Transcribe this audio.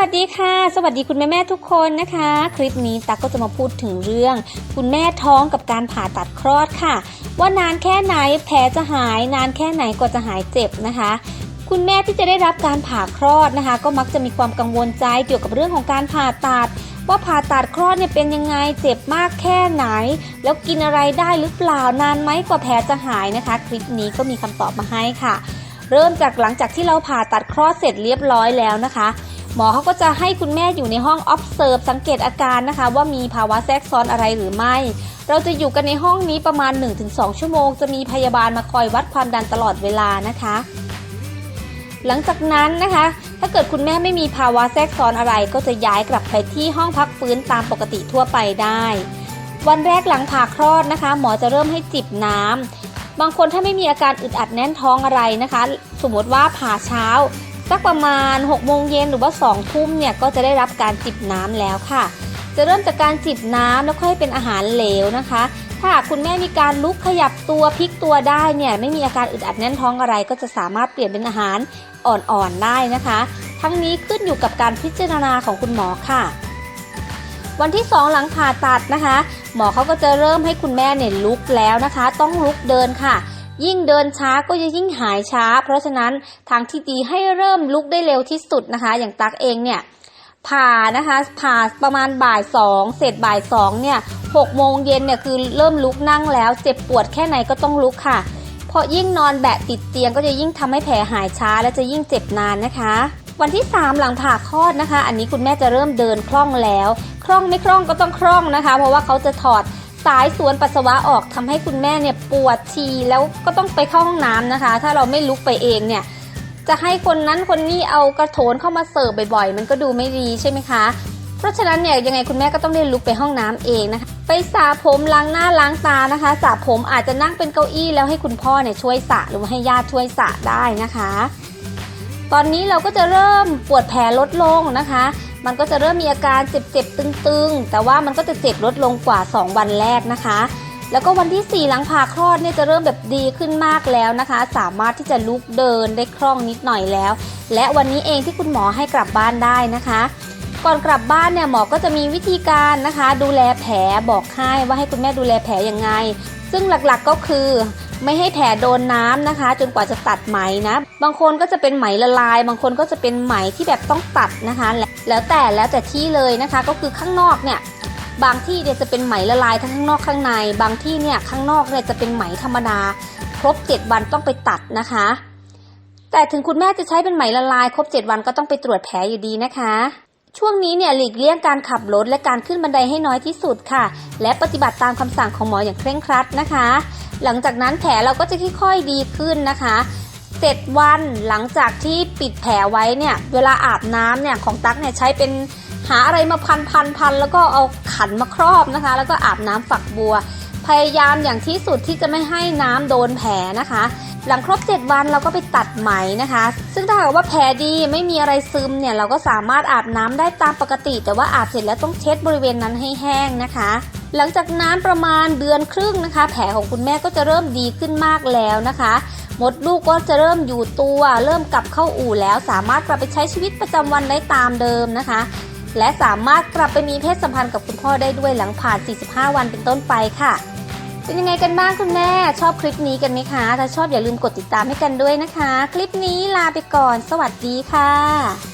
วัสดีค่ะ สวัสดีคุณแม่แม่ทุกคนนะคะ คลิปนี้ตั๊กก็จะมาพูดถึงเรื่อง คุณแม่ท้องกับการผ่าตัดคลอดค่ะ ว่านานแค่ไหนแผลจะหายนานแค่ไหนกว่าจะหายเจ็บนะคะคุณแม่ที่จะได้รับการผ่าคลอดนะคะ ก็มักจะมีความกังวลใจเกี่ยวกับเรื่องของการผ่าตัด ว่าผ่าตัดคลอดเนี่ยเป็นยังไงเจ็บมากแค่ไหน แล้วกินอะไรได้หรือเปล่านานไหมกว่าแผลจะหายนะคะ คลิปนี้ก็มีคำตอบมาให้ค่ะ เริ่มจากหลังจากที่เราผ่าตัดคลอดเสร็จเรียบร้อยแล้วนะคะ หมอเขาก็จะให้คุณแม่อยู่ในห้อง observe สังเกตอาการนะคะ ว่ามีภาวะแทรกซ้อนอะไรหรือไม่ เราจะอยู่กันในห้องนี้ประมาณ 1-2 ชั่วโมง จะมีพยาบาลมาคอยวัดความดันตลอดเวลานะคะ หลังจากนั้นนะคะ ถ้าเกิดคุณแม่ไม่มีภาวะแทรกซ้อนอะไร ก็จะย้ายกลับไปที่ห้องพักฟื้นตามปกติทั่วไปได้ วันแรกหลังผ่าคลอดนะคะ หมอจะเริ่มให้จิบน้ำบางคนถ้าไม่มีอาการอึดอัดแน่นท้องอะไรนะคะ สมมติว่าผ่าเช้า สักประมาณ6โมงเย็นหรือว่า2ทุ่มเนี่ยก็จะได้รับการจิบน้ำแล้วค่ะ จะเริ่มจากการจิบน้ำแล้วค่อยเป็นอาหารเหลวนะคะ ถ้าหากคุณแม่มีการลุกขยับตัวพลิกตัวได้เนี่ยไม่มีอาการอึดอัดแน่นท้องอะไร ก็จะสามารถเปลี่ยนเป็นอาหารอ่อนๆได้นะคะ ทั้งนี้ขึ้นอยู่กับการพิจารณาของคุณหมอค่ะวันที่ 2 หลังผ่าตัดนะคะ หมอเขาก็จะเริ่มให้คุณแม่เนี่ยลุกแล้วนะคะ ต้องลุกเดินค่ะ ยิ่งเดินช้าก็จะยิ่งหายช้า เพราะฉะนั้นทางที่ดีให้เริ่มลุกได้เร็วที่สุดนะคะ อย่างตักเองเนี่ยผ่านะคะผ่าประมาณบ่ายสองเสร็จบ่ายสองเนี่ยหกโมงเย็นเนี่ยคือเริ่มลุกนั่งแล้วเจ็บปวดแค่ไหนก็ต้องลุกค่ะ เพราะยิ่งนอนแบะติดเตียงก็จะยิ่งทำให้แผลหายช้า และจะยิ่งเจ็บนานนะคะ วันที่ 3 หลังผ่าคลอดนะคะ อันนี้คุณแม่จะเริ่มเดินคล่องแล้ว คล่องไม่คล่องก็ต้องคล่องนะคะ เพราะว่าเขาจะถอด สายสวนปัสสาวะออกทำให้คุณแม่เนี่ยปวดฉี่แล้วก็ต้องไปเข้าห้องน้ำนะคะ ถ้าเราไม่ลุกไปเองเนี่ยจะให้คนนั้นคนนี้เอากระโถนเข้ามาเสิร์ฟบ่อยๆ มันก็ดูไม่ดีใช่ไหมคะ เพราะฉะนั้นเนี่ยยังไงคุณแม่ก็ต้องได้ลุกไปห้องน้ำเองนะคะ ไปสระผมล้างหน้าล้างตานะคะสระผมอาจจะนั่งเป็นเก้าอี้แล้วให้คุณพ่อเนี่ยช่วยสระหรือว่าให้ญาติช่วยสระได้นะคะ ตอนนี้เราก็จะเริ่มปวดแผลลดลงนะคะ มันก็จะเริ่มมีอาการเจ็บๆตึงๆ แต่ว่ามันก็จะเจ็บลดลงกว่า 2 วันแรกนะคะ แล้วก็วันที่ 4 หลังผ่าคลอดเนี่ยจะเริ่มแบบดีขึ้นมากแล้วนะคะ สามารถที่จะลุกเดินได้คล่องนิดหน่อยแล้ว และวันนี้เองที่คุณหมอให้กลับบ้านได้นะคะ ก่อนกลับบ้านเนี่ยหมอก็จะมีวิธีการนะคะ ดูแลแผลบอกให้ว่าให้คุณแม่ดูแลแผลยังไง ซึ่งหลักๆก็คือ ไม่ให้แผลโดนน้ำนะคะ จนกว่าจะตัดไหมนะ บางคนก็จะเป็นไหมละลาย บางคนก็จะเป็นไหมที่แบบต้องตัดนะคะแล้วแล้วแต่แล้วแต่ที่เลยนะคะ ก็คือข้างนอกเนี่ยบางที่เนี่ยจะเป็นไหมละลายทั้งข้างนอกข้างใน บางที่เนี่ยข้างนอกเนี่ยจะเป็นไหมธรรมดา ครบ 7 วันต้องไปตัดนะคะ แต่ถึงคุณแม่จะใช้เป็นไหมละลาย ครบ 7 วันก็ต้องไปตรวจแผลอยู่ดีนะคะ ช่วงนี้เนี่ยหลีกเลี่ยงการขับรถและการขึ้นบันไดให้น้อยที่สุดค่ะ และปฏิบัติตามคำสั่งของหมออย่างเคร่งครัดนะคะ หลังจากนั้นแผลเราก็จะค่อยๆดีขึ้นนะคะเจ็ดวันหลังจากที่ปิดแผลไว้เนี่ยเวลาอาบน้ำเนี่ยของตั๊กเนี่ยใช้เป็นหาอะไรมาพันพันพันแล้วก็เอาขันมาครอบนะคะ แล้วก็อาบน้ำฝักบัว พยายามอย่างที่สุดที่จะไม่ให้น้ำโดนแผลนะคะ หลังครบ 7 วันเราก็ไปตัดไหมนะคะ ซึ่งถ้าหากว่าแผลดีไม่มีอะไรซึมเนี่ยเราก็สามารถอาบน้ำได้ตามปกติ แต่ว่าอาบเสร็จแล้วต้องเช็ดบริเวณนั้นให้แห้งนะคะ หลังจากนั้นประมาณเดือนครึ่งนะคะ แผลของคุณแม่ก็จะเริ่มดีขึ้นมากแล้วนะคะมดลูกก็จะเริ่มอยู่ตัว เริ่มกลับเข้าอู่แล้ว สามารถกลับไปใช้ชีวิตประจำวันได้ตามเดิมนะคะ และสามารถกลับไปมีเพศสัมพันธ์กับคุณพ่อได้ด้วยหลังผ่าน 45 วันเป็นต้นไปค่ะ เป็นยังไงกันบ้างคุณแม่ ชอบคลิปนี้กันไหมคะ ถ้าชอบอย่าลืมกดติดตามให้กันด้วยนะคะ คลิปนี้ลาไปก่อน สวัสดีค่ะ